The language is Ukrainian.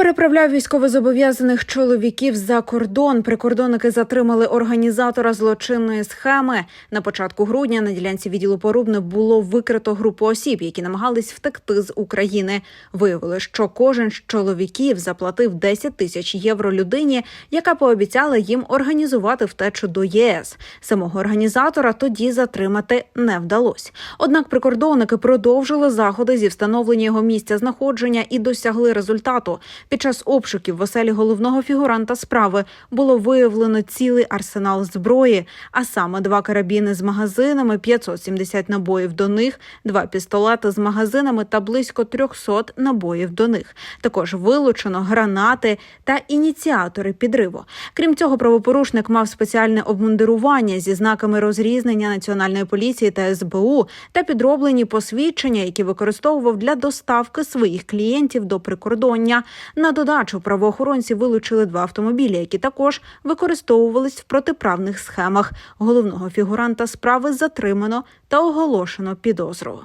Переправляв військовозобов'язаних чоловіків за кордон. Прикордонники затримали організатора злочинної схеми. На початку грудня на ділянці відділу Порубне було викрито групу осіб, які намагались втекти з України. Виявили, що кожен з чоловіків заплатив 10 тисяч євро людині, яка пообіцяла їм організувати втечу до ЄС. Самого організатора тоді затримати не вдалося. Однак прикордонники продовжили заходи зі встановлення його місця знаходження і досягли результату. Під час обшуків в оселі головного фігуранта справи було виявлено цілий арсенал зброї, а саме два карабіни з магазинами, 570 набоїв до них, два пістолети з магазинами та близько 300 набоїв до них. Також вилучено гранати та ініціатори підриву. Крім цього, правопорушник мав спеціальне обмундирування зі знаками розрізнення національної поліції та СБУ та підроблені посвідчення, які використовував для доставки своїх клієнтів до прикордоння. На додачу правоохоронці вилучили два автомобілі, які також використовувались в протиправних схемах. Головного фігуранта справи затримано та оголошено підозру.